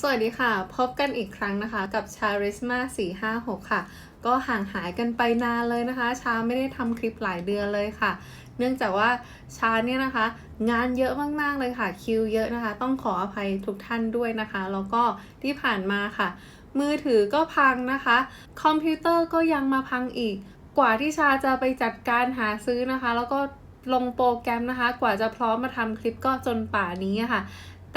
สวัสดีค่ะ พบกันอีกครั้งนะคะกับชาริสมา456 ค่ะ ก็ห่างหายกันไปนานเลยนะคะ ชาไม่ได้ทำคลิปหลายเดือนเลยค่ะ เนื่องจากว่าชาเนี่ยนะคะ งานเยอะมากๆเลยค่ะคิวเยอะนะคะ ต้องขออภัยทุกท่านด้วยนะคะ แล้วก็ที่ผ่านมาค่ะ มือถือก็พังนะคะ คอมพิวเตอร์ก็ยังมาพังอีก กว่าที่ชาจะไปจัดการหาซื้อนะคะ แล้วก็ลงโปรแกรมนะคะ กว่าจะพร้อมมาทำคลิปก็จนป่านี้ค่ะ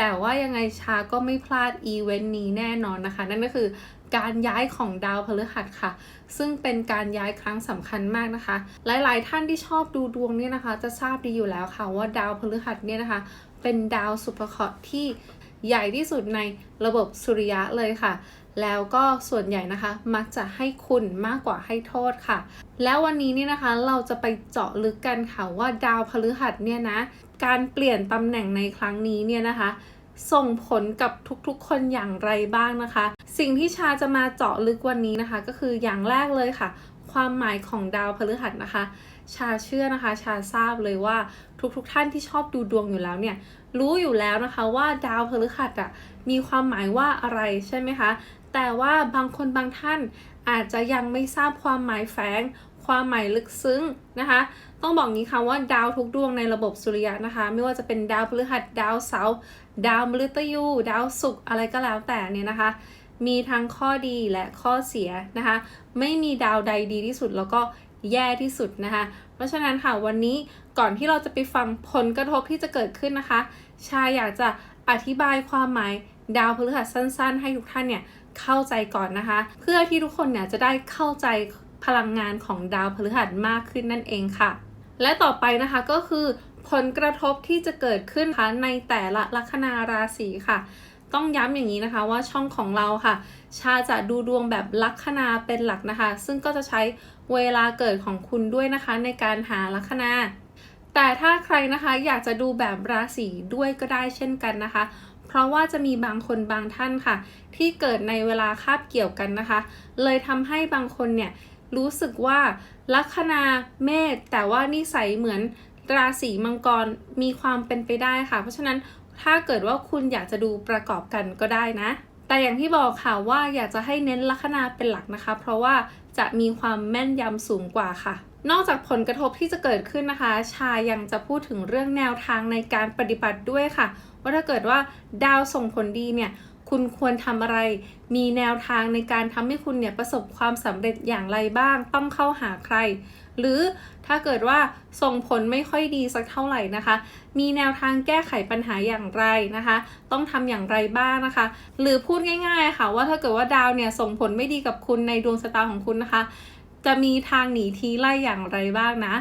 แต่ว่ายังไงชาก็ไม่พลาดอีเวนต์นี้แน่นอนนะคะ นั่นก็คือการย้ายของดาวพฤหัสค่ะ ซึ่งเป็นการย้ายครั้งสำคัญมากนะคะ หลายๆ ท่านที่ชอบดูดวงเนี่ยนะคะ จะทราบดีอยู่แล้วค่ะว่าดาวพฤหัสเนี่ยนะคะ เป็นดาวสุภเคราะห์ที่ใหญ่ที่สุดในระบบสุริยะเลยค่ะ แล้วก็ส่วนใหญ่นะคะ มักจะให้คุณมากกว่าให้โทษค่ะ แล้ววันนี้เนี่ยนะคะเราจะไปเจาะลึกกันค่ะว่าดาวพฤหัสเนี่ยนะ การเปลี่ยนตำแหน่งในครั้งนี้เนี่ยนะคะส่งผลกับทุกๆ คนอย่างไรบ้างนะคะ สิ่งที่ชาจะมาเจาะลึกวันนี้นะคะ ก็คืออย่างแรกเลยค่ะ ความหมายของดาวพฤหัสนะคะ ชาเชื่อนะคะ ชาทราบเลยว่าทุกๆท่านที่ชอบดูดวงอยู่แล้วเนี่ย รู้อยู่แล้วนะคะว่าดาวพฤหัสอะมีความหมายว่าอะไรใช่ไหมคะ แต่ว่าบางคนบางท่านอาจจะยังไม่ทราบความหมายแฝง ความหมายลึกซึ้งนะคะ ต้องบอกงี้ค่ะว่าดาวทุกดวงในระบบสุริยะนะคะ ไม่ว่าจะเป็นดาวพฤหัสดาวเสาร์ดาวมฤตยู ดาวศุกร์อะไรก็แล้วแต่เนี่ยนะคะ มีทั้งข้อดีและข้อเสียนะคะ ไม่มีดาวใดดีที่สุดแล้วก็แย่ที่สุดนะคะ เพราะฉะนั้นค่ะวันนี้ก่อนที่เราจะไปฟังผลกระทบที่จะเกิดขึ้นนะคะ ชาอยากจะอธิบายความหมายดาวพฤหัสสั้น ๆ ให้ทุกท่านเนี่ย เข้าใจก่อนนะคะ เพื่อที่ทุกคนเนี่ยจะได้เข้าใจพลังงานของดาวพฤหัสมากขึ้นนั่นเองค่ะ และต่อไปนะคะก็คือผลกระทบที่จะเกิดขึ้นคะในแต่ละลัคนาราศีค่ะ ต้องย้ำอย่างนี้นะคะว่าช่องของเราค่ะ ชาจะดูดวงแบบลัคนาเป็นหลักนะคะ ซึ่งก็จะใช้เวลาเกิดของคุณด้วยนะคะ ในการหาลัคนาแต่ถ้าใครนะคะอยากจะดูแบบราศีด้วยก็ได้เช่นกันนะคะ เพราะว่าจะมีบางคนบางท่านค่ะ ที่เกิดในเวลาคาบเกี่ยวกันนะคะ เลยทำให้บางคนเนี่ยรู้สึกว่าลัคนาเมษแต่ว่านิสัยเหมือนราศีมังกรมีความเป็นไปได้ค่ะ เพราะฉะนั้นถ้าเกิดว่าคุณอยากจะดูประกอบกันก็ได้นะ แต่อย่างที่บอกค่ะว่าอยากจะให้เน้นลัคนาเป็นหลักนะคะ เพราะว่าจะมีความแม่นยำสูงกว่าค่ะ นอกจากผลกระทบที่จะเกิดขึ้นนะคะ ชายังจะพูดถึงเรื่องแนวทางในการปฏิบัติด้วยค่ะ ว่าถ้าเกิดว่าดาวส่งผลดีเนี่ยคุณควรทำอะไร มีแนวทางในการทำให้คุณเนี่ยประสบความสำเร็จอย่างไรบ้าง ต้องเข้าหาใคร หรือถ้าเกิดว่าส่งผลไม่ค่อยดีสักเท่าไหร่นะคะ มีแนวทางแก้ไขปัญหาอย่างไรนะคะ ต้องทำอย่างไรบ้างนะคะ หรือพูดง่าย ๆ ค่ะว่าถ้าเกิดว่าดาวเนี่ยส่งผลไม่ดีกับคุณในดวงชะตาของคุณนะคะ จะมีทางหนีทีไล่อย่างไรบ้างนะ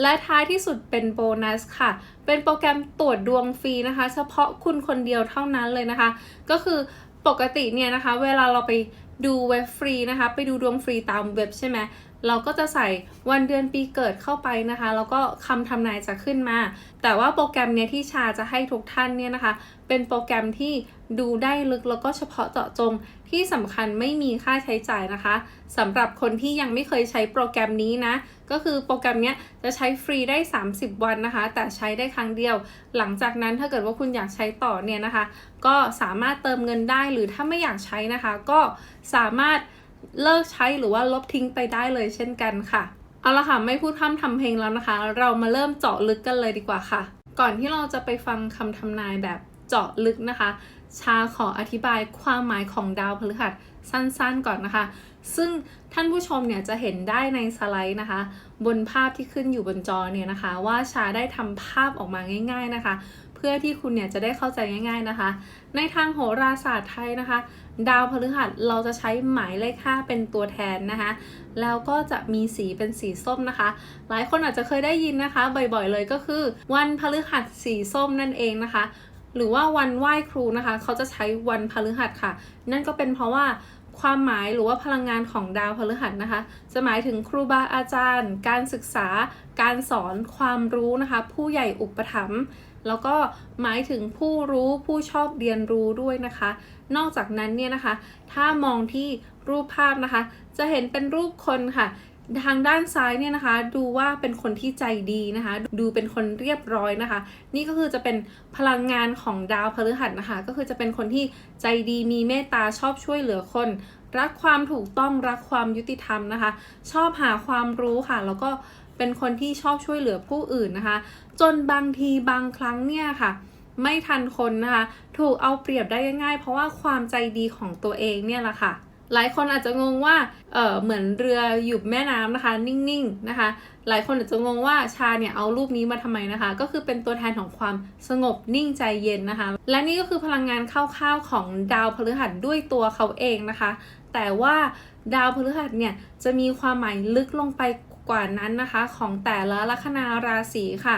และท้ายที่สุดเป็นโบนัสค่ะ เป็นโปรแกรมตรวจดวงฟรีนะคะ เฉพาะคุณคนเดียวเท่านั้นเลยนะคะ ก็คือปกติเนี่ยนะคะ เวลาเราไปดูเว็บฟรีนะคะ ไปดูดวงฟรีตามเว็บใช่ไหมเราก็จะใส่วันเดือนปีเกิดเข้าไปนะคะ แล้วก็คำทำนายจะขึ้นมา แต่ว่าโปรแกรมเนี้ยที่ชาจะให้ทุกท่านเนี่ยนะคะ เป็นโปรแกรมที่ดูได้ลึกแล้วก็เฉพาะเจาะจง ที่สำคัญไม่มีค่าใช้จ่ายนะคะสำหรับคนที่ยังไม่เคยใช้โปรแกรมนี้นะ ก็คือโปรแกรมนี้จะใช้ฟรีได้ 30 วันนะคะ แต่ใช้ได้ครั้งเดียว หลังจากนั้นถ้าเกิดว่าคุณอยากใช้ต่อเนี่ยนะคะ ก็สามารถเติมเงินได้หรือถ้าไม่อยากใช้นะคะ ก็สามารถเลิกใช้หรือว่าลบทิ้งไปได้เลยเช่นกันค่ะ เอาละค่ะ ไม่พูดพร่ำทำเพลงแล้วนะคะ เรามาเริ่มเจาะลึกกันเลยดีกว่าค่ะ ก่อนที่เราจะไปฟังคำทำนายแบบเจาะลึกนะคะ ชาขออธิบายความหมายของดาวพฤหัสสั้นๆก่อนนะคะ ซึ่งท่านผู้ชมเนี่ยจะเห็นได้ในสไลด์นะคะ บนภาพที่ขึ้นอยู่บนจอเนี่ยนะคะ ว่าชาได้ทำภาพออกมาง่าย ๆนะคะ เพื่อที่คุณเนี่ยจะได้เข้าใจง่ายๆนะคะ ในทางโหราศาสตร์ไทยนะคะ ดาวพฤหัสเราจะใช้หมายเลข5เป็นตัวแทนนะคะ แล้วก็จะมีสีเป็นสีส้มนะคะ หลายคนอาจจะเคยได้ยินนะคะ บ่อยๆเลยก็คือ วันพฤหัสสีส้มนั่นเองนะคะ หรือว่าวันไหว้ครูนะคะ เขาจะใช้วันพฤหัสค่ะ นั่นก็เป็นเพราะว่าความหมายหรือว่าพลังงานของดาวพฤหัสนะคะ จะหมายถึงครูบาอาจารย์ การศึกษา การสอนความรู้นะคะ ผู้ใหญ่อุปถัมภ์แล้วก็หมายถึงผู้รู้ผู้ชอบเรียนรู้ด้วยนะคะ นอกจากนั้นเนี่ยนะคะ ถ้ามองที่รูปภาพนะคะ จะเห็นเป็นรูปคนค่ะ ทางด้านซ้ายเนี่ยนะคะ ดูว่าเป็นคนที่ใจดีนะคะ ดูเป็นคนเรียบร้อยนะคะ นี่ก็คือจะเป็นพลังงานของดาวพฤหัสนะคะ ก็คือจะเป็นคนที่ใจดีมีเมตตาชอบช่วยเหลือคน รักความถูกต้องรักความยุติธรรมนะคะ ชอบหาความรู้ค่ะ แล้วก็เป็นคนที่ชอบช่วยเหลือผู้อื่นนะคะ จนบางทีบางครั้งเนี่ยค่ะไม่ทันคนนะคะ ถูกเอาเปรียบได้ง่ายๆ เพราะว่าความใจดีของตัวเองเนี่ยแหละค่ะ หลายคนอาจจะงงว่า เออเหมือนเรืออยู่แม่น้ำนะคะ นิ่งๆนะคะ หลายคนอาจจะงงว่าชาเนี่ยเอารูปนี้มาทำไมนะคะ ก็คือเป็นตัวแทนของความสงบนิ่งใจเย็นนะคะ และนี่ก็คือพลังงานคร่าวๆของดาวพฤหัสด้วยตัวเขาเองนะคะ แต่ว่าดาวพฤหัสเนี่ยจะมีความหมายลึกลงไปกว่านั้นนะคะ ของแต่ละลัคนาราศีค่ะ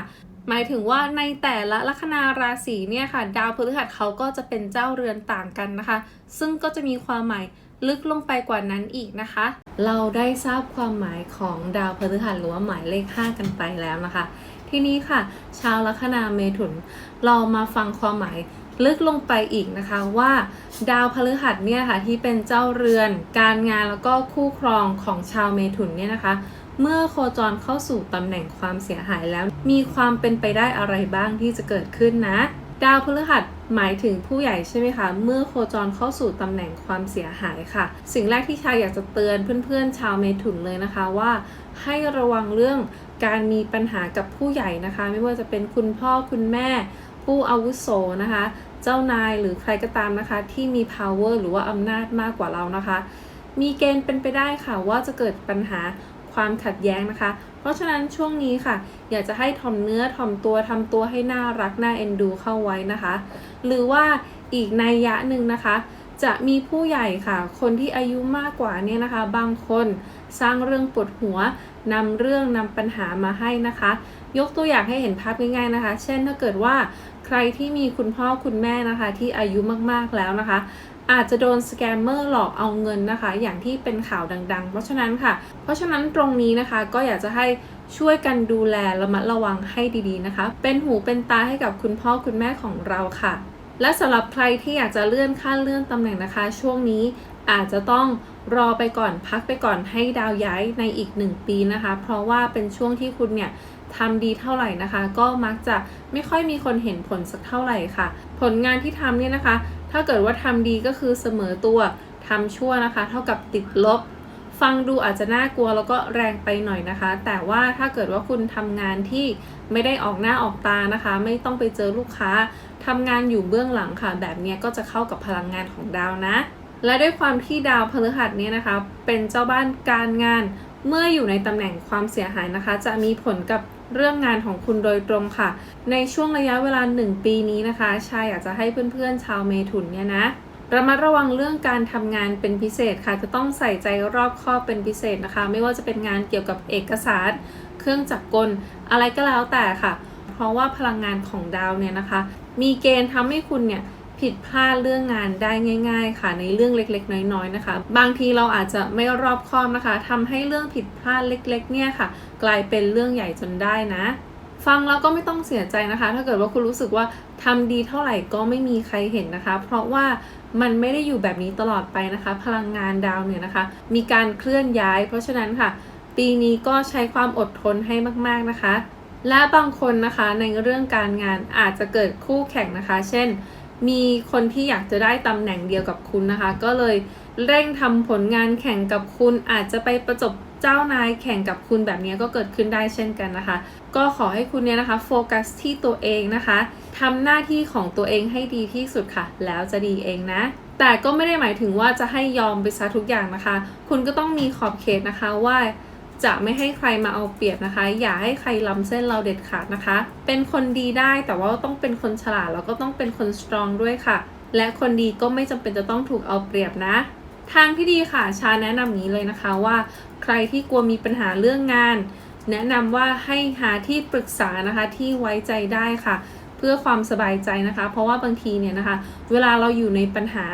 หมายถึงว่าในแต่ละลัคนาราศีเนี่ยค่ะ ดาวพฤหัสเขาก็จะเป็นเจ้าเรือนต่างกันนะคะ ซึ่งก็จะมีความหมาย ลึกลงไปกว่านั้นอีกนะคะ เราได้ทราบความหมายของดาวพฤหัสหรือว่าหมายเลข 5 กันไปแล้วนะคะ ทีนี้ค่ะ ชาวลัคนาเมถุน เรามาฟังความหมายลึกลงไปอีกนะคะว่า ดาวพฤหัสเนี่ยค่ะที่เป็นเจ้าเรือน การงานแล้วก็คู่ครองของชาวเมถุนเนี่ยนะคะ เมื่อโคจรเข้าสู่ตำแหน่งความเสียหายแล้ว มีความเป็นไปได้อะไรบ้างที่จะเกิดขึ้นนะ ดาวพฤหัสหมายถึงผู้ใหญ่ใช่ไหมคะ เมื่อโคจรเข้าสู่ตำแหน่งความเสียหายค่ะ สิ่งแรกที่ชาอยากจะเตือนเพื่อนๆ ชาวเมถุนเลยนะคะว่า ให้ระวังเรื่องการมีปัญหากับผู้ใหญ่นะคะ ไม่ว่าจะเป็นคุณพ่อคุณแม่ ผู้อาวุโสนะคะ เจ้านายหรือใครก็ตามนะคะ ที่มี power หรือว่าอำนาจมากกว่าเรานะคะ มีเกณฑ์เป็นไปได้ค่ะว่าจะเกิดปัญหา ความขัดแย้งนะคะ เพราะฉะนั้นช่วงนี้ค่ะ อยากจะให้ถ่อมเนื้อถ่อมตัวทำตัวให้น่ารักน่าเอ็นดูเข้าไว้นะคะ หรือว่าอีกในยยะหนึ่งนะคะ จะมีผู้ใหญ่ค่ะ คนที่อายุมากกว่าเนี่ยนะคะ บางคนสร้างเรื่องปวดหัวนำเรื่องนำปัญหามาให้นะคะ ยกตัวอย่างให้เห็นภาพง่ายๆนะคะ เช่นถ้าเกิดว่าใครที่มีคุณพ่อคุณแม่นะคะ ที่อายุมากๆแล้วนะคะ อาจจะโดนสแกมเมอร์หลอกเอาเงินนะคะ อย่างที่เป็นข่าวดัง ๆ เพราะฉะนั้นค่ะ เพราะฉะนั้นตรงนี้นะคะก็อยากจะให้ช่วยกันดูแลระมัดระวังให้ดีๆนะคะ เป็นหูเป็นตาให้กับคุณพ่อคุณแม่ของเราค่ะ และสำหรับใครที่อยากจะเลื่อนขั้นเลื่อนตำแหน่งนะคะ ช่วงนี้อาจจะต้องรอไปก่อนพักไปก่อนให้ดาวย้ายในอีก 1 ปีนะคะ เพราะว่าเป็นช่วงที่คุณเนี่ยทำดีเท่าไหร่นะคะ ก็มักจะไม่ค่อยมีคนเห็นผลสักเท่าไหร่ค่ะ ผลงานที่ทำเนี่ยนะคะ ถ้าเกิดว่าทำดีก็คือเสมอตัวทำชั่วนะคะ เท่ากับติดลบ ฟังดูอาจจะน่ากลัวแล้วก็แรงไปหน่อยนะคะ แต่ว่าถ้าเกิดว่าคุณทำงานที่ไม่ได้ออกหน้าออกตานะคะ ไม่ต้องไปเจอลูกค้าทำงานอยู่เบื้องหลังค่ะ แบบนี้ก็จะเข้ากับพลังงานของดาวนะ และด้วยความที่ดาวพฤหัสเนี่ยนะคะ เป็นเจ้าบ้านการงาน เมื่ออยู่ในตำแหน่งความเสียหายนะคะ จะมีผลกับ เรื่องงานของคุณโดยตรงค่ะ ในช่วงระยะเวลา 1 ปีนี้นะคะ ชายอยากจะให้เพื่อนๆชาวเมถุนเนี่ยนะระมัดระวังเรื่องการทำงานเป็นพิเศษค่ะ จะต้องใส่ใจรอบคอบเป็นพิเศษนะคะ ไม่ว่าจะเป็นงานเกี่ยวกับเอกสาร เครื่องจักรกล อะไรก็แล้วแต่ค่ะ เพราะว่าพลังงานของดาวเนี่ยนะคะ มีเกณฑ์ทำให้คุณเนี่ย ผิดพลาดเรื่องงานได้ง่าย ๆ ค่ะ ในเรื่องเล็กๆ น้อยๆนะคะ บางทีเราอาจจะไม่รอบคอบนะคะทำให้เรื่องผิดพลาดเล็ก ๆ เนี่ยค่ะ กลายเป็นเรื่องใหญ่จนได้นะ ฟังแล้วก็ไม่ต้องเสียใจนะคะ ถ้าเกิดว่าคุณรู้สึกว่าทำดีเท่าไหร่ก็ไม่มีใครเห็นนะคะ เพราะว่ามันไม่ได้อยู่แบบนี้ตลอดไปนะคะ พลังงานดาวเนี่ยนะคะ มีการเคลื่อนย้าย เพราะฉะนั้นค่ะ ปีนี้ก็ใช้ความอดทนให้มาก ๆนะคะ และบางคนนะคะในเรื่องการงานอาจจะเกิดคู่แข่งนะคะ เช่น มีคนที่อยากจะได้ตำแหน่งเดียวกับคุณนะคะ ก็เลยเร่งทำผลงานแข่งกับคุณอาจจะไปประจบเจ้านายแข่งกับคุณแบบนี้ก็เกิดขึ้นได้เช่นกันนะคะ ก็ขอให้คุณเนี่ยนะคะโฟกัสที่ตัวเองนะคะทำหน้าที่ของตัวเองให้ดีที่สุดค่ะ แล้วจะดีเองนะ แต่ก็ไม่ได้หมายถึงว่าจะให้ยอมไปซะทุกอย่างนะคะ คุณก็ต้องมีขอบเขตนะคะว่า จะไม่ให้ใครมาเอาเปรียบนะคะ อย่าให้ใครล้ำเส้นเราเด็ดขาดนะคะ เป็นคนดีได้แต่ว่าต้องเป็นคนฉลาดแล้วก็ต้องเป็นคนสตรองด้วยค่ะ และคนดีก็ไม่จำเป็นจะต้องถูกเอาเปรียบนะ ทางที่ดีค่ะชาแนะนำนี้เลยนะคะว่า ใครที่กลัวมีปัญหาเรื่องงาน แนะนำว่าให้หาที่ปรึกษานะคะที่ไว้ใจได้ค่ะ เพื่อความสบายใจนะคะ เพราะว่าบางทีเนี่ยนะคะ เวลาเราอยู่ในปัญหา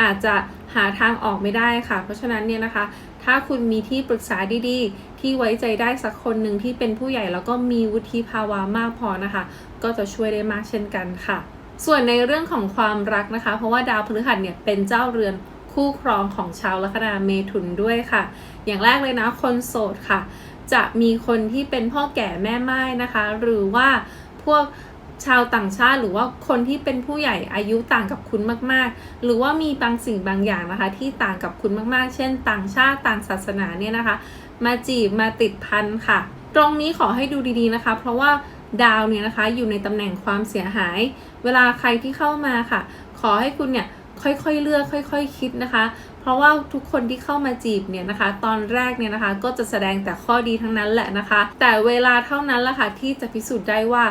อาจจะหาทางออกไม่ได้ค่ะ เพราะฉะนั้นเนี่ยนะคะ ถ้าคุณมีที่ปรึกษาดีๆ ที่ไว้ใจได้สักคนหนึ่งที่เป็นผู้ใหญ่แล้วก็มีวุฒิภาวะมากพอนะคะ ก็จะช่วยได้มากเช่นกันค่ะ ส่วนในเรื่องของความรักนะคะ เพราะว่าดาวพฤหัสเนี่ยเป็นเจ้าเรือนคู่ครองของชาวลัคนาเมถุนด้วยค่ะ อย่างแรกเลยนะคนโสดค่ะ จะมีคนที่เป็นพ่อแก่แม่ไม้นะคะ หรือว่าพวกชาวต่างชาติหรือว่าคนที่เป็นผู้ใหญ่อายุต่างกับคุณมากๆ หรือว่ามีบางสิ่งบางอย่างนะคะ ที่ต่างกับคุณมากๆ เช่น ต่างชาติต่างศาสนาเนี่ยนะคะ มาจีบมาติดพันค่ะ ตรงนี้ขอให้ดูดีๆนะคะ เพราะว่าดาวเนี่ยนะคะอยู่ในตำแหน่งความเสียหาย เวลาใครที่เข้ามาค่ะ ขอให้คุณเนี่ยค่อยๆเลือกค่อยๆคคิดนะคะ เพราะว่าทุกคนที่เข้ามาจีบเนี่ยนะคะ ตอนแรกเนี่ยนะคะก็จะแสดงแต่ข้อดีทั้งนั้นแหละนะคะ แต่เวลาเท่านั้นแหละค่ะที่จะพิสูจน์ได้ว่า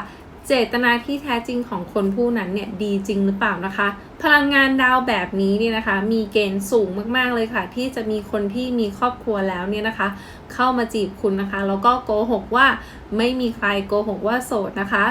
เจตนาที่แท้จริงของคนผู้นั้นเนี่ยดีจริงหรือเปล่านะคะ พลังงานดาวแบบนี้เนี่ยนะคะ มีเกณฑ์สูงมากๆเลยค่ะ ที่จะมีคนที่มีครอบครัวแล้วเนี่ยนะคะ เข้ามาจีบคุณนะคะ แล้วก็โกหกว่าไม่มีใครโกหกว่าโสดนะคะ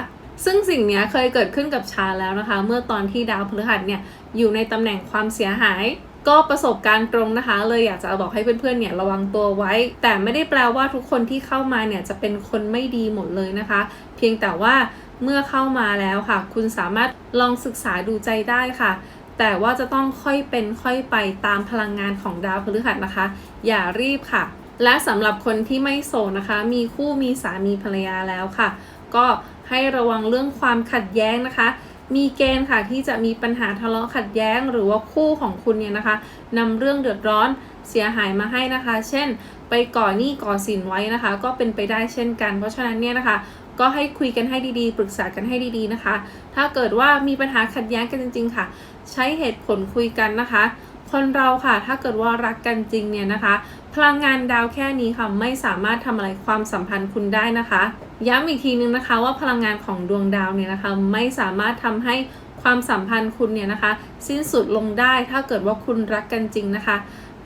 ซึ่งสิ่งนี้เคยเกิดขึ้นกับชาแล้วนะคะ เมื่อตอนที่ดาวพฤหัสเนี่ยอยู่ในตำแหน่งความเสียหาย ก็ประสบการณ์ตรงนะคะ เลยอยากจะบอกให้เพื่อนๆเนี่ยระวังตัวไว้ แต่ไม่ได้แปลว่าทุกคนที่เข้ามาเนี่ยจะเป็นคนไม่ดีหมดเลยนะคะ เพียงแต่ว่าเมื่อเข้ามาแล้วค่ะ คุณสามารถลองศึกษาดูใจได้ค่ะ แต่ว่าจะต้องค่อยเป็นค่อยไปตามพลังงานของดาวพฤหัสนะคะ อย่ารีบค่ะ และสำหรับคนที่ไม่โสดนะคะ มีคู่มีสามีภรรยาแล้วค่ะ ก็ให้ระวังเรื่องความขัดแย้งนะคะ มีเกณฑ์ค่ะที่จะมีปัญหาทะเลาะขัดแย้ง หรือว่าคู่ของคุณเนี่ยนะคะนำเรื่องเดือดร้อนเสียหายมาให้นะคะ เช่น ไปก่อหนี้ก่อสินไว้นะคะ ก็เป็นไปได้เช่นกัน เพราะฉะนั้นเนี่ยนะคะ ก็ให้คุยกันให้ดีๆ ปรึกษากันให้ดีๆนะคะ ถ้าเกิดว่ามีปัญหาขัดแย้งกันจริง ๆ ค่ะ ใช้เหตุผลคุยกันนะคะ คนเราค่ะ ถ้าเกิดว่ารักกันจริงเนี่ยนะคะ พลังงานดาวแค่นี้ค่ะไม่สามารถทำอะไรความสัมพันธ์คุณได้นะคะ ย้ำอีกทีนึงนะคะว่าพลังงานของดวงดาวเนี่ยนะคะไม่สามารถทำให้ความสัมพันธ์คุณเนี่ยนะคะ สิ้นสุดลงได้ถ้าเกิดว่าคุณรักกันจริงนะคะ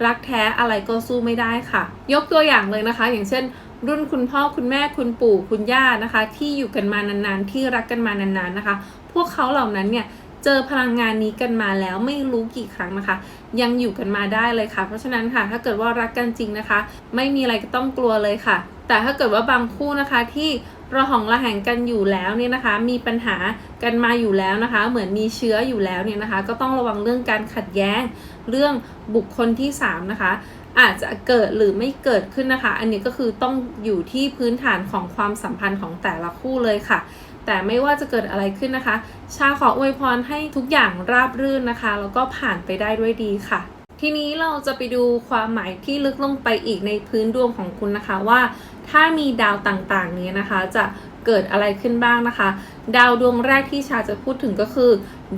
รักแท้อะไรก็สู้ไม่ได้ค่ะ ยกตัวอย่างเลยนะคะ อย่างเช่น รุ่นคุณพ่อคุณแม่คุณปู่คุณย่านะคะ ที่อยู่กันมานานๆ ที่รักกันมานานๆนะคะ พวกเขาเหล่านั้นเนี่ยเจอพลังงานนี้กันมาแล้วไม่รู้กี่ครั้งนะคะ ยังอยู่กันมาได้เลยค่ะ เพราะฉะนั้นค่ะถ้าเกิดว่ารักกันจริงนะคะ ไม่มีอะไรก็ต้องกลัวเลยค่ะ แต่ถ้าเกิดว่าบางคู่นะคะที่ระหองระแหงกันอยู่แล้วเนี่ยนะคะ มีปัญหากันมาอยู่แล้วนะคะ เหมือนมีเชื้ออยู่แล้วเนี่ยนะคะ ก็ต้องระวังเรื่องการขัดแย้งเรื่องบุคคลที่ 3 นะคะ อาจจะเกิดหรือไม่เกิดขึ้นนะคะ อันนี้ก็คือต้องอยู่ที่พื้นฐานของความสัมพันธ์ของแต่ละคู่เลยค่ะ แต่ไม่ว่าจะเกิดอะไรขึ้นนะคะ ชาขออวยพรให้ทุกอย่างราบรื่นนะคะ แล้วก็ผ่านไปได้ด้วยดีค่ะ ทีนี้เราจะไปดูความหมายที่ลึกลงไปอีกในพื้นดวงของคุณนะคะว่า ถ้ามีดาวต่างๆ นี้นะคะ จะเกิดอะไรขึ้นบ้างนะคะ ดาวดวงแรกที่ชาจะพูดถึงก็คือ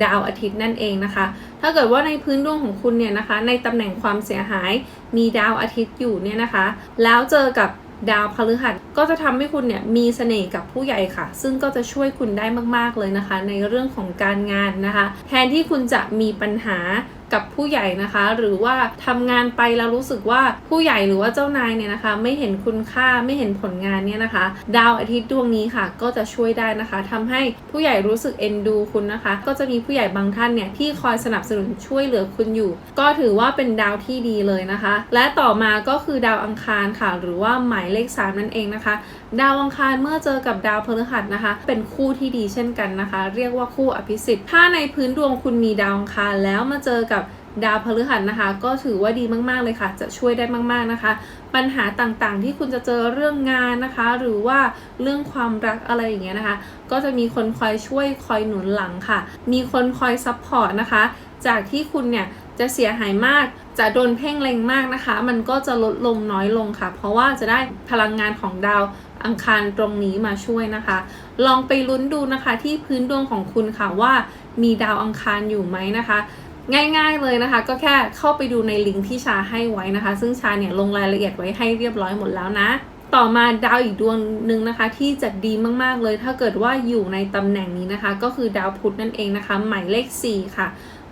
ดาวอาทิตย์นั่นเองนะคะ ถ้าเกิดว่าในพื้นดวงของคุณเนี่ยนะคะ ในตำแหน่งความเสียหายมีดาวอาทิตย์อยู่เนี่ยนะคะ แล้วเจอกับดาวพฤหัสก็จะทำให้คุณเนี่ยมีเสน่ห์กับผู้ใหญ่ค่ะ ซึ่งก็จะช่วยคุณได้มากๆเลยนะคะ ในเรื่องของการงานนะคะ แทนที่คุณจะมีปัญหา กับผู้ใหญ่นะคะ หรือว่าทำงานไปแล้วรู้สึกว่าผู้ใหญ่หรือว่าเจ้านายเนี่ยนะคะ ไม่เห็นคุณค่าไม่เห็นผลงานเนี่ยนะคะ ดาวอาทิตย์ดวงนี้ค่ะ ก็จะช่วยได้นะคะทำให้ผู้ใหญ่รู้สึกเอ็นดูคุณนะคะ ก็จะมีผู้ใหญ่บางท่านเนี่ยที่คอยสนับสนุนช่วยเหลือคุณอยู่ ก็ถือว่าเป็นดาวที่ดีเลยนะคะ และต่อมาก็คือดาวอังคารค่ะ หรือว่าหมายเลข 3 นั่นเองนะคะ ดาวอังคารเมื่อเจอกับดาวพฤหัสนะคะ เป็นคู่ที่ดีเช่นกันนะคะ เรียกว่าคู่อภิสิทธิ์ถ้าในพื้นดวงคุณมีดาวอังคารแล้วมาเจอกับ ดาวพฤหัสนะคะ ก็ถือว่าดีมากๆเลยค่ะ จะช่วยได้มากๆนะคะ ปัญหาต่างๆที่คุณจะเจอเรื่องงานนะคะ หรือว่าเรื่องความรักอะไรอย่างเงี้ยนะคะ ก็จะมีคนคอยช่วยคอยหนุนหลังค่ะ มีคนคอยซัพพอร์ตนะคะ จากที่คุณเนี่ยจะเสียหายมาก จะโดนเพ่งเล็งมากนะคะ มันก็จะลดลงน้อยลงค่ะ เพราะว่าจะได้พลังงานของดาวอังคารตรงนี้มาช่วยนะคะ ลองไปลุ้นดูนะคะที่พื้นดวงของคุณค่ะว่ามีดาวอังคารอยู่ไหมนะคะ ง่าย ๆเลยนะคะ ก็แค่เข้าไปดูในลิงก์ที่ชาให้ไว้นะคะ ซึ่งชาเนี่ยลงรายละเอียดไว้ให้เรียบร้อยหมดแล้วนะ ต่อมาดาวอีกดวงหนึ่งนะคะ ที่จะดีมากๆเลย ถ้าเกิดว่าอยู่ในตำแหน่งนี้นะคะ ก็คือดาวพุธนั่นเองนะคะ หมายเลข 4 ค่ะ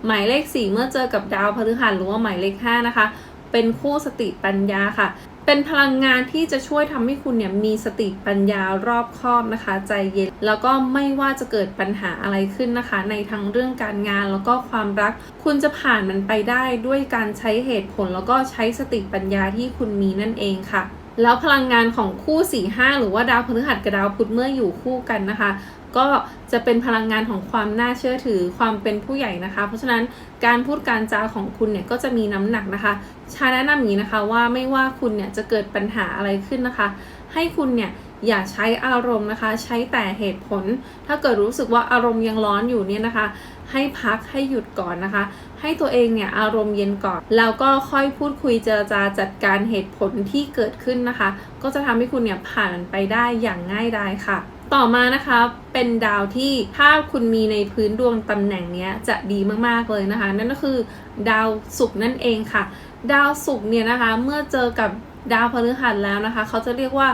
หมายเลข 4 เมื่อเจอกับดาวพฤหัสหรือว่าหมายเลข 5 นะคะ เป็นคู่สติปัญญาค่ะ เป็นพลังงานที่จะช่วยทำให้คุณเนี่ยมีสติปัญญารอบคอบนะคะ ใจเย็น แล้วก็ไม่ว่าจะเกิดปัญหาอะไรขึ้นนะคะ ในทั้งเรื่องการงานแล้วก็ความรัก คุณจะผ่านมันไปได้ด้วยการใช้เหตุผล แล้วก็ใช้สติปัญญาที่คุณมีนั่นเองค่ะแล้วพลังงานของคู่ 4 5 หรือว่าดาวพฤหัสกับดาวพุธเมื่ออยู่คู่กันนะคะ ก็จะเป็นพลังงานของความน่าเชื่อถือความเป็นผู้ใหญ่นะคะ เพราะฉะนั้นการพูดการจาของคุณเนี่ยก็จะมีน้ำหนักนะคะชาแนะนำอย่างนี้นะคะว่าไม่ว่าคุณเนี่ยจะเกิดปัญหาอะไรขึ้นนะคะ ให้คุณเนี่ยอย่าใช้อารมณ์นะคะ ใช้แต่เหตุผล ถ้าเกิดรู้สึกว่าอารมณ์ยังร้อนอยู่เนี่ยนะคะ ให้พักให้หยุดก่อนนะคะ ให้ตัวเองเนี่ยอารมณ์เย็นก่อน แล้วก็ค่อยพูดคุยเจรจาจัดการเหตุผลที่เกิดขึ้นนะคะ ก็จะทำให้คุณเนี่ยผ่านมันไปได้อย่างง่ายดายค่ะ ต่อมานะคะเป็นดาวที่ถ้าคุณมีในพื้นดวงตำแหน่งนี้จะดีมากๆเลยนะคะ นั่นก็คือดาวศุกร์นั่นเองค่ะ ดาวศุกร์เนี่ยนะคะเมื่อเจอกับดาวพฤหัสแล้วนะคะ เขาจะเรียกว่า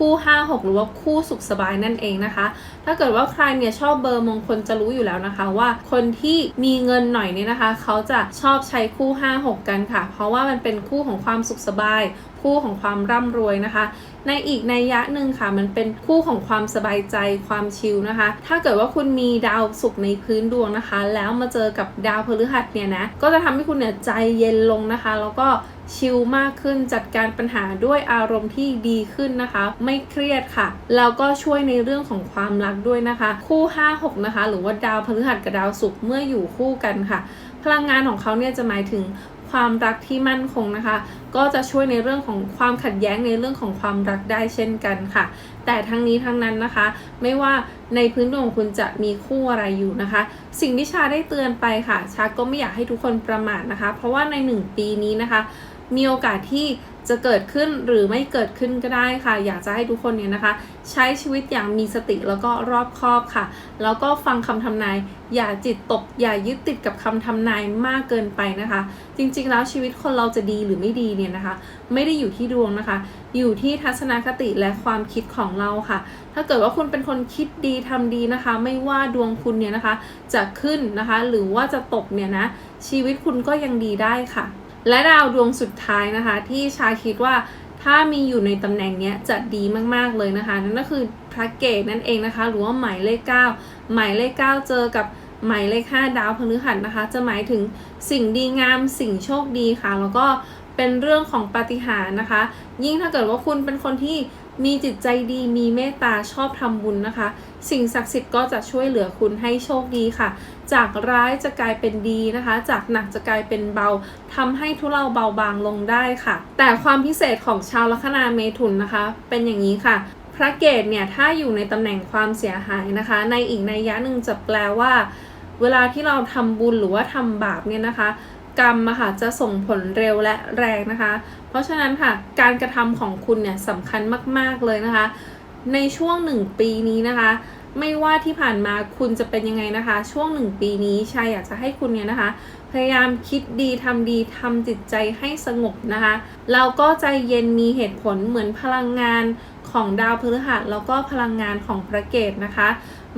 คู่ 5 6 หรือว่าคู่สุขสบายนั่นเองนะคะ ถ้าเกิดว่าใครเนี่ยชอบเบอร์มงคลจะรู้อยู่แล้วนะคะว่าคนที่มีเงินหน่อยเนี่ยนะคะ เขาจะชอบใช้คู่ 5 6 กันค่ะ เพราะว่ามันเป็นคู่ของความสุขสบาย คู่ของความร่ำรวยนะคะ ในอีกในยยะหนึ่งค่ะ มันเป็นคู่ของความสบายใจความชิลนะคะ ถ้าเกิดว่าคุณมีดาวศุกร์ในพื้นดวงนะคะ แล้วมาเจอกับดาวพฤหัสเนี่ยนะก็จะทำให้คุณเนี่ยใจเย็นลงนะคะ แล้วก็ ชิลมากขึ้นจัดการปัญหาด้วยอารมณ์ที่ดีขึ้นนะคะ ไม่เครียดค่ะ แล้วก็ช่วยในเรื่องของความรักด้วยนะคะ คู่ 5 6 นะคะ หรือว่าดาวพฤหัสกับดาวศุกร์เมื่ออยู่คู่กันค่ะ พลังงานของเขาเนี่ยจะหมายถึงความรักที่มั่นคงนะคะ ก็จะช่วยในเรื่องของความขัดแย้งในเรื่องของความรักได้เช่นกันค่ะ แต่ทั้งนี้ทั้งนั้นนะคะ ไม่ว่าในพื้นดวงของคุณจะมีคู่อะไรอยู่นะคะ สิ่งที่ชาได้เตือนไปค่ะ ชาก็ไม่อยากให้ทุกคนประมาทนะคะ เพราะว่าใน 1 ปีนี้นะคะ มีโอกาสที่จะเกิดขึ้นหรือไม่เกิดขึ้นก็ได้ค่ะ อยากจะให้ทุกคนเนี่ยนะคะ ใช้ชีวิตอย่างมีสติแล้วก็รอบคอบค่ะ แล้วก็ฟังคำทำนาย อย่าจิตตก อย่ายึดติดกับคำทำนายมากเกินไปนะคะ จริงๆแล้วชีวิตคนเราจะดีหรือไม่ดีเนี่ยนะคะ ไม่ได้อยู่ที่ดวงนะคะ อยู่ที่ทัศนคติและความคิดของเราค่ะ ถ้าเกิดว่าคุณเป็นคนคิดดีทำดีนะคะ ไม่ว่าดวงคุณเนี่ยนะคะ จะขึ้นนะคะ หรือว่าจะตกเนี่ยนะชีวิตคุณก็ยังดีได้ค่ะ และดาวดวงสุดท้ายนะคะ ที่ชาคิดว่าถ้ามีอยู่ในตำแหน่งนี้จะดีมากๆเลยนะคะ นั่นก็คือพระเกตนั่นเองนะคะ หรือว่าหมายเลข 9 หมายเลข 9 เจอกับหมายเลข 5 ดาวพฤหัสนะคะ จะหมายถึงสิ่งดีงามสิ่งโชคดีค่ะ แล้วก็เป็นเรื่องของปาฏิหาริย์นะคะ ยิ่งถ้าเกิดว่าคุณเป็นคนที่มีจิตใจดีมีเมตตาชอบทำบุญนะคะ สิ่งศักดิ์สิทธิ์ก็จะช่วยเหลือคุณให้โชคดีค่ะ จากร้ายจะกลายเป็นดีนะคะ จากหนักจะกลายเป็นเบาทำให้ทุเลาเบาบางลงได้ค่ะ แต่ความพิเศษของชาวลัคนาเมถุนนะคะ เป็นอย่างนี้ค่ะพระเกตเนี่ยถ้าอยู่ในตำแหน่งความเสียหายนะคะ ในอีกในยะหนึ่งจะแปลว่า เวลาที่เราทำบุญหรือว่าทำบาปเนี่ยนะคะ กรรมอะค่ะจะส่งผลเร็วและแรงนะคะ เพราะฉะนั้นค่ะการกระทำของคุณเนี่ยสำคัญมาก ๆเลยนะคะ ในช่วงหนึ่งปีนี้นะคะ ไม่ว่าที่ผ่านมาคุณจะเป็นยังไงนะคะ ช่วงหนึ่งปีนี้ชายอยากจะให้คุณเนี่ยนะคะ พยายามคิดดีทำดีทำจิตใจให้สงบนะคะแล้วก็ใจเย็นมีเหตุผลเหมือนพลังงานของดาวพฤหัสแล้วก็พลังงานของพระเกตนะคะ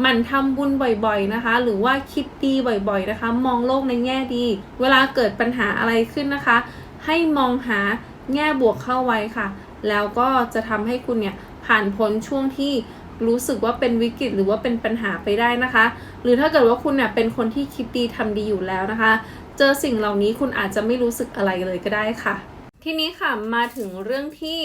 มันทำบุญบ่อยๆนะคะ หรือว่าคิดดีบ่อยๆนะคะ มองโลกในแง่ดี เวลาเกิดปัญหาอะไรขึ้นนะคะ ให้มองหาแง่บวกเข้าไว้ค่ะ แล้วก็จะทำให้คุณเนี่ยผ่านพ้นช่วงที่ รู้สึกว่าเป็นวิกฤตหรือว่าเป็นปัญหาไปได้นะคะ หรือถ้าเกิดว่าคุณเนี่ยเป็นคนที่คิดดีทำดีอยู่แล้วนะคะ เจอสิ่งเหล่านี้คุณอาจจะไม่รู้สึกอะไรเลยก็ได้ค่ะ ทีนี้ค่ะมาถึงเรื่องที่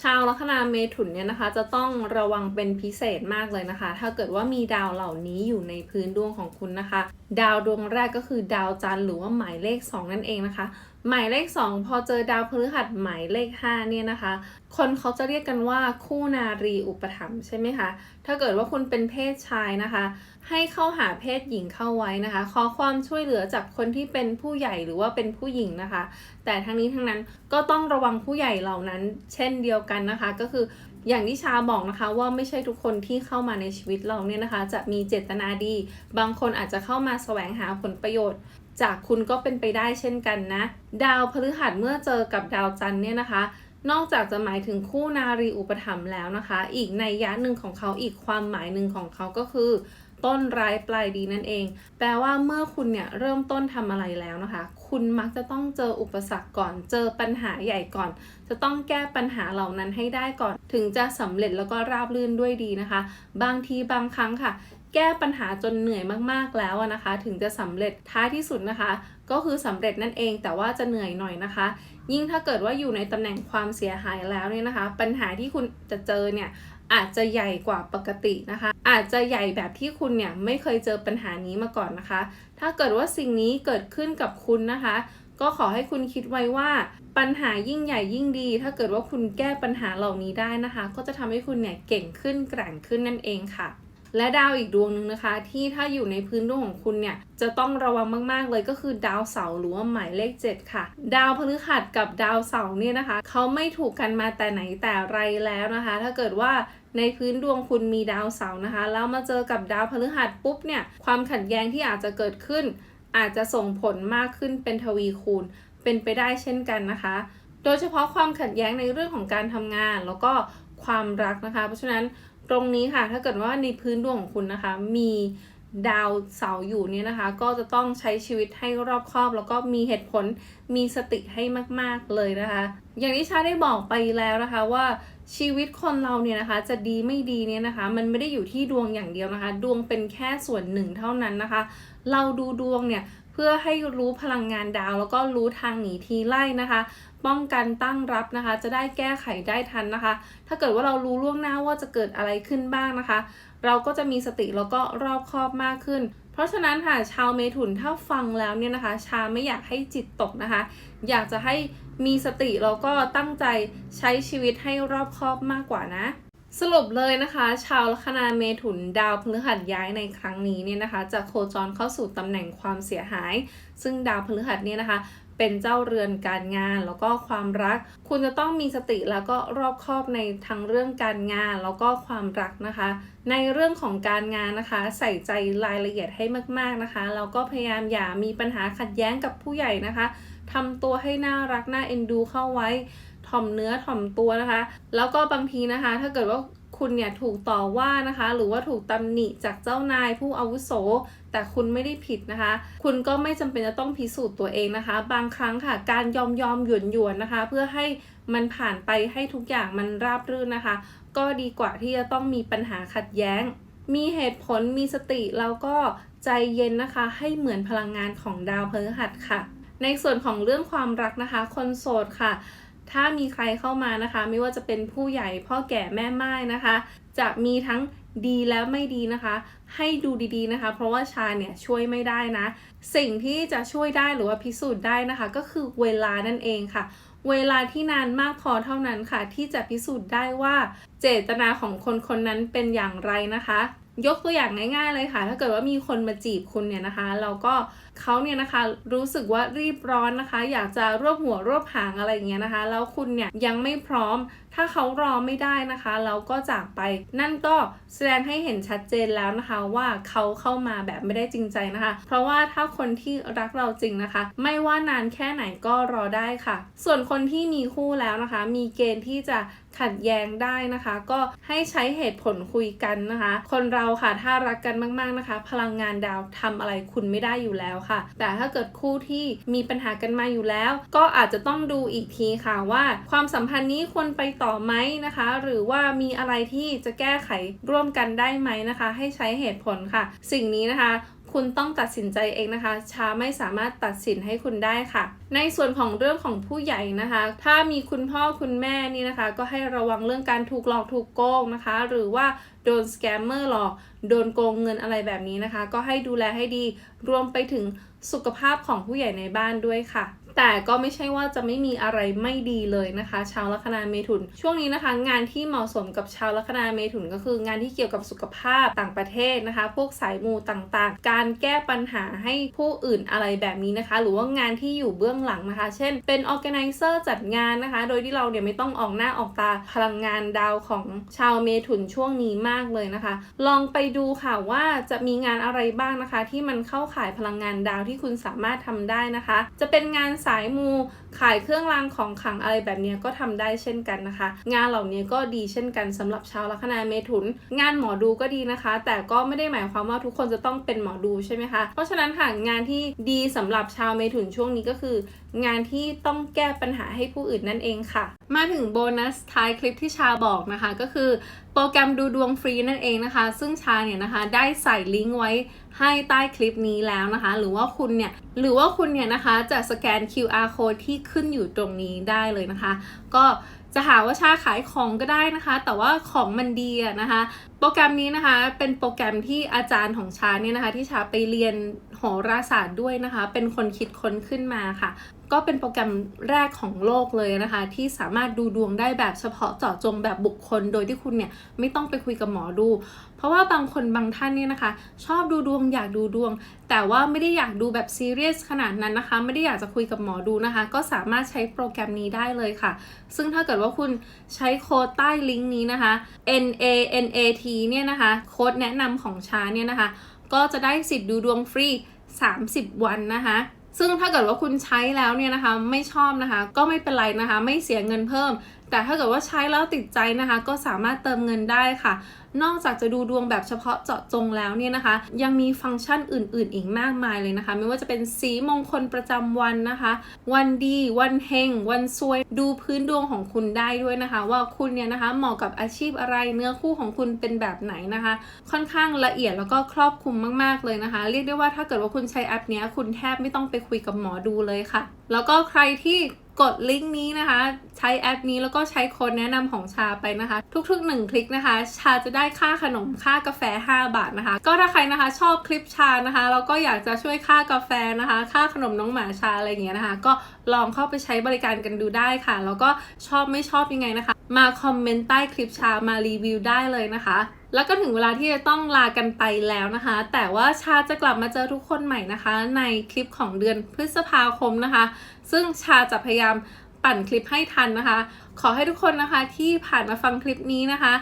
ชาวลัคนาเมถุนเนี่ยนะคะ จะต้องระวังเป็นพิเศษมากเลยนะคะ ถ้าเกิดว่ามีดาวเหล่านี้อยู่ในพื้นดวงของคุณนะคะ ดาวดวงแรกก็คือดาวจันทร์หรือว่าหมายเลข 2 นั่นเองนะคะ หมายเลข 2 พอเจอดาวพฤหัสหมายเลข 5 เนี่ยนะคะ คนเขาจะเรียกกันว่าคู่นารีอุปถัมภ์ใช่ไหมคะ ถ้าเกิดว่าคุณเป็นเพศชายนะคะ ให้เข้าหาเพศหญิงเข้าไว้นะคะ ขอความช่วยเหลือจากคนที่เป็นผู้ใหญ่หรือว่าเป็นผู้หญิงนะคะ แต่ทั้งนี้ทั้งนั้นก็ต้องระวังผู้ใหญ่เหล่านั้น เช่นเดียวกันนะคะ ก็คืออย่างที่ชาบอกนะคะว่าไม่ใช่ทุกคนที่เข้ามาในชีวิตเราเนี่ยนะคะ จะมีเจตนาดี บางคนอาจจะเข้ามาแสวงหาผลประโยชน์ จากคุณก็เป็นไปได้เช่นกันนะ ดาวพฤหัสเมื่อเจอกับดาวจันทร์เนี่ยนะคะ นอกจากจะหมายถึงคู่นารีอุปถัมภ์แล้วนะคะ อีกในยะหนึ่งของเขาอีกความหมายหนึ่งของเขาก็คือ ต้นร้ายปลายดีนั่นเอง แปลว่าเมื่อคุณเนี่ยเริ่มต้นทำอะไรแล้วนะคะ คุณมักจะต้องเจออุปสรรคก่อน เจอปัญหาใหญ่ก่อน จะต้องแก้ปัญหาเหล่านั้นให้ได้ก่อน ถึงจะสำเร็จแล้วก็ราบรื่นด้วยดีนะคะ บางทีบางครั้งค่ะ แก้ปัญหาจนเหนื่อยมากๆแล้วอะนะคะ ถึงจะสำเร็จท้ายที่สุดนะคะ ก็คือสำเร็จนั่นเองแต่ว่าจะเหนื่อยหน่อยนะคะ ยิ่งถ้าเกิดว่าอยู่ในตำแหน่งความเสียหายแล้วเนี่ยนะคะ ปัญหาที่คุณจะเจอเนี่ยอาจจะใหญ่กว่าปกตินะคะ อาจจะใหญ่แบบที่คุณเนี่ยไม่เคยเจอปัญหานี้มาก่อนนะคะ ถ้าเกิดว่าสิ่งนี้เกิดขึ้นกับคุณนะคะ ก็ขอให้คุณคิดไว้ว่าปัญหายิ่งใหญ่ยิ่งดี ถ้าเกิดว่าคุณแก้ปัญหาเหล่านี้ได้นะคะ ก็จะทำให้คุณเนี่ยเก่งขึ้นแกร่งขึ้นนั่นเองค่ะ และดาวอีกดวงหนึ่งนะคะ ที่ถ้าอยู่ในพื้นดวงของคุณเนี่ยจะต้องระวังมากๆเลยก็คือดาวเสาร์หรือว่าหมายเลข 7 ค่ะ ดาวพฤหัสกับดาวเสาร์เนี่ยนะคะเขาไม่ถูกกันมาแต่ไหนแต่ไรแล้วนะคะ ถ้าเกิดว่าในพื้นดวงคุณมีดาวเสาร์นะคะ แล้วมาเจอกับดาวพฤหัสปุ๊บเนี่ยความขัดแย้งที่อาจจะเกิดขึ้น อาจจะส่งผลมากขึ้นเป็นทวีคูณ เป็นไปได้เช่นกันนะคะ โดยเฉพาะความขัดแย้งในเรื่องของการทำงาน แล้วก็ความรักนะคะ เพราะฉะนั้น ตรงนี้ค่ะ ถ้าเกิดว่าในพื้นดวงของคุณนะคะ มีดาวเสาอยู่เนี่ยนะคะ ก็จะต้องใช้ชีวิตให้รอบคอบ แล้วก็มีเหตุผลมีสติให้มาก ๆ เลยนะคะ อย่างที่ชาได้บอกไปแล้วนะคะว่าชีวิตคนเราเนี่ยนะคะ จะดีไม่ดีเนี่ยนะคะ มันไม่ได้อยู่ที่ดวงอย่างเดียวนะคะ ดวงเป็นแค่ส่วนหนึ่งเท่านั้นนะคะ เราดูดวงเนี่ย เพื่อให้รู้พลังงานดาว แล้วก็รู้ทางหนีทีไล่นะคะ ป้องกันตั้งรับนะคะ จะได้แก้ไขได้ทันนะคะ ถ้าเกิดว่าเรารู้ล่วงหน้าว่าจะเกิดอะไรขึ้นบ้างนะคะ เราก็จะมีสติแล้วก็รอบคอบมากขึ้นเพราะฉะนั้นค่ะชาวเมถุนถ้าฟังแล้วเนี่ยนะคะ ชาไม่อยากให้จิตตกนะคะ อยากจะให้มีสติแล้วก็ตั้งใจใช้ชีวิตให้รอบคอบมากกว่านะ สรุปเลยนะคะ ชาวลัคนาเมถุนดาวพฤหัสย้ายในครั้งนี้เนี่ยนะคะจะโคจรเข้าสู่ตำแหน่งความเสียหาย ซึ่งดาวพฤหัสเนี่ยนะคะเป็นเจ้าเรือนการงานแล้วก็ความรัก คุณจะต้องมีสติแล้วก็รอบคอบในทั้งเรื่องการงานแล้วก็ความรักนะคะ ในเรื่องของการงานนะคะ ใส่ใจรายละเอียดให้มาก ๆนะคะแล้วก็พยายามอย่ามีปัญหาขัดแย้งกับผู้ใหญ่นะคะทำตัวให้น่ารักน่าเอ็นดูเข้าไว้ ถ่อมเนื้อถ่อมตัวนะคะ แล้วก็บางทีนะคะ ถ้าเกิดว่าคุณเนี่ยถูกต่อว่านะคะ หรือว่าถูกตำหนิจากเจ้านายผู้อาวุโส แต่คุณไม่ได้ผิดนะคะ คุณก็ไม่จำเป็นจะต้องพิสูจน์ตัวเองนะคะ บางครั้งค่ะ การยอมยอมหยวนหยวนนะคะ เพื่อให้มันผ่านไปให้ทุกอย่างมันราบรื่นนะคะ ก็ดีกว่าที่จะต้องมีปัญหาขัดแย้ง มีเหตุผลมีสติแล้วก็ใจเย็นนะคะ ให้เหมือนพลังงานของดาวพฤหัสค่ะ ในส่วนของเรื่องความรักนะคะ คนโสดค่ะ ถ้ามีใครเข้ามานะคะ ไม่ว่าจะเป็นผู้ใหญ่พ่อแก่แม่ไม้นะคะ จะมีทั้งดีและไม่ดีนะคะ ให้ดูดีๆนะคะ เพราะว่าชาเนี่ยช่วยไม่ได้นะ สิ่งที่จะช่วยได้หรือว่าพิสูจน์ได้นะคะ ก็คือเวลานั่นเองค่ะ เวลาที่นานมากพอเท่านั้นค่ะ ที่จะพิสูจน์ได้ว่า เจตนาของคนคนนั้นเป็นอย่างไรนะคะ ยกตัวอย่างง่าย ๆ เลยค่ะ ถ้าเกิดว่ามีคนมาจีบคุณเนี่ยนะคะ เราก็เขาเนี่ยนะคะรู้สึกว่ารีบร้อนนะคะ อยากจะรวบหัวรวบหางอะไรอย่างเงี้ยนะคะ แล้วคุณเนี่ยยังไม่พร้อม ถ้าเขารอไม่ได้นะคะ เราก็จากไป นั่นก็แสดงให้เห็นชัดเจนแล้วนะคะ ว่าเขาเข้ามาแบบไม่ได้จริงใจนะคะ เพราะว่าถ้าคนที่รักเราจริงนะคะ ไม่ว่านานแค่ไหนก็รอได้ค่ะ ส่วนคนที่มีคู่แล้วนะคะ มีเกณฑ์ที่จะ ขัดแย้งได้นะคะ ก็ให้ใช้เหตุผลคุยกันนะคะ คนเราค่ะถ้ารักกันมากๆนะคะ พลังงานดาวทำอะไรคุณไม่ได้อยู่แล้วค่ะ แต่ถ้าเกิดคู่ที่มีปัญหากันมาอยู่แล้ว ก็อาจจะต้องดูอีกทีค่ะว่า ความสัมพันธ์นี้ควรไปต่อไหมนะคะ หรือว่ามีอะไรที่จะแก้ไขร่วมกันได้ไหมนะคะ ให้ใช้เหตุผลค่ะ สิ่งนี้นะคะ คุณต้องตัดสินใจเองนะคะชาไม่สามารถตัดสินให้คุณได้ค่ะ ในส่วนของเรื่องของผู้ใหญ่นะคะ ถ้ามีคุณพ่อคุณแม่นี่นะคะ ก็ให้ระวังเรื่องการถูกหลอกถูกโกงนะคะ หรือว่าโดนสแกมเมอร์หลอก โดนโกงเงินอะไรแบบนี้นะคะ ก็ให้ดูแลให้ดี รวมไปถึงสุขภาพของผู้ใหญ่ในบ้านด้วยค่ะ แต่ก็ไม่ใช่ว่าจะไม่มีอะไรไม่ดีเลยนะคะ ชาวลัคนาเมถุน ช่วงนี้นะคะ งานที่เหมาะสมกับชาวลัคนาเมถุนก็คืองานที่เกี่ยวกับสุขภาพต่างประเทศนะคะ พวกสายมูต่างๆ การแก้ปัญหาให้ผู้อื่นอะไรแบบนี้นะคะ หรือว่างานที่อยู่เบื้องหลังนะคะ เช่น เป็น organizer จัดงานนะคะ โดยที่เราเนี่ยไม่ต้องออกหน้าออกตาพลังงานดาวของชาวเมถุนช่วงนี้มากเลยนะคะ ลองไปดูค่ะว่าจะมีงานอะไรบ้างนะคะ ที่มันเข้าข่ายพลังงานดาวที่คุณสามารถทำได้นะคะ จะเป็นงานสายมู ขายเครื่องรางของขลังอะไรแบบเนี้ยก็ทำได้เช่นกันนะคะ งานเหล่านี้ก็ดีเช่นกันสำหรับชาวลัคนาเมถุน งานหมอดูก็ดีนะคะ แต่ก็ไม่ได้หมายความว่าทุกคนจะต้องเป็นหมอดูใช่ไหมคะ เพราะฉะนั้นค่ะงานที่ดีสำหรับชาวเมถุนช่วงนี้ก็คือ งานที่ต้องแก้ปัญหาให้ผู้อื่นนั่นเองค่ะ มาถึงโบนัสท้ายคลิปที่ชาบอกนะคะก็คือโปรแกรมดูดวงฟรีนั่นเองนะคะ ซึ่งชาเนี่ยนะคะได้ใส่ลิงก์ไว้ ให้ใต้คลิปนี้แล้วนะคะ หรือว่าคุณเนี่ยหรือว่าคุณเนี่ยนะคะจะสแกน QR code ที่ขึ้นอยู่ตรงนี้ได้เลยนะคะ ก็จะหาว่าชาขายของก็ได้นะคะ แต่ว่าของมันดีอะนะคะ โปรแกรมนี้นะคะเป็นโปรแกรมที่อาจารย์ของชาเนี่ยนะคะ ที่ชาไปเรียนโหราศาสตร์ด้วยนะคะ เป็นคนคิดค้นขึ้นมาค่ะ ก็เป็นโปรแกรมแรกของโลกเลยนะคะ ที่สามารถดูดวงได้แบบเฉพาะเจาะจงแบบบุคคล โดยที่คุณเนี่ยไม่ต้องไปคุยกับหมอดู ราะว่าบางคนบางท่านเนี่ยนะคะ ชอบดูดวงอยากดูดวง แต่ว่าไม่ได้อยากดูแบบซีเรียสขนาดนั้นนะคะ ไม่ได้อยากจะคุยกับหมอดูนะคะ ก็สามารถใช้โปรแกรมนี้ได้เลยค่ะ ซึ่งถ้าเกิดว่าคุณใช้โค้ดใต้ลิงก์นี้นะคะ N A N A T เนี่ยนะคะ โค้ดแนะนำของชาเนี่ยนะคะ ก็จะได้สิทธิ์ดูดวงฟรี 30 วันนะคะซึ่งถ้าเกิดว่าคุณใช้แล้วเนี่ยนะคะไม่ชอบนะคะ ก็ไม่เป็นไรนะคะ ไม่เสียเงินเพิ่ม แต่ถ้าเกิดว่าใช้แล้วติดใจนะคะ ก็สามารถเติมเงินได้ค่ะ นอกจากจะดูดวงแบบเฉพาะเจาะจงแล้วเนี่ยนะคะ ยังมีฟังก์ชันอื่น ๆ อีกมากมายเลยนะคะ ไม่ว่าจะเป็นสีมงคลประจำวันนะคะ วันดี วันเฮงวันซวย ดูพื้นดวงของคุณได้ด้วยนะคะ ว่าคุณเนี่ยนะคะเหมาะกับอาชีพอะไรเนื้อคู่ของคุณเป็นแบบไหนนะคะ ค่อนข้างละเอียดแล้วก็ครอบคลุมมากๆเลยนะคะ เรียกได้ว่าถ้าเกิดว่าคุณใช้แอปเนี้ยคุณแทบไม่ต้องไปคุยกับหมอดูเลยค่ะ แล้วก็ใครที่ กดลิงก์นี้นะคะ ใช้แอปนี้แล้วก็ใช้โค้ดแนะนำของชาไปนะคะ ทุกๆ 1 คลิกนะคะ ชาจะได้ค่าขนมค่ากาแฟ 5 บาทนะคะ ก็ถ้าใครนะคะชอบคลิปชานะคะแล้วก็อยากจะช่วยค่ากาแฟนะคะ ค่าขนมน้องหมาชาอะไรอย่างเงี้ยนะคะ ก็ลองเข้าไปใช้บริการกันดูได้ค่ะ แล้วก็ชอบไม่ชอบยังไงนะคะ มาคอมเมนต์ใต้คลิปชามารีวิวได้เลยนะคะ แล้วก็ถึงเวลาที่จะต้องลากันไปแล้วนะคะ แต่ว่าชาจะกลับมาเจอทุกคนใหม่นะคะ ในคลิปของเดือนพฤษภาคมนะคะ ซึ่งชาจะพยายามปั่นคลิปให้ทันนะคะ ขอให้ทุกคนนะคะที่ผ่านมาฟังคลิปนี้นะคะ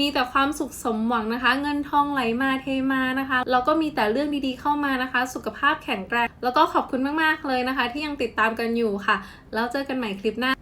มีแต่ความสุขสมหวังนะคะ เงินทองไหลมาเทมานะคะแล้วก็มีแต่เรื่องดีๆเข้ามานะคะ สุขภาพแข็งแรงแล้วก็ขอบคุณมากๆเลยนะคะ ที่ยังติดตามกันอยู่ค่ะ แล้วเจอกันใหม่คลิปหน้า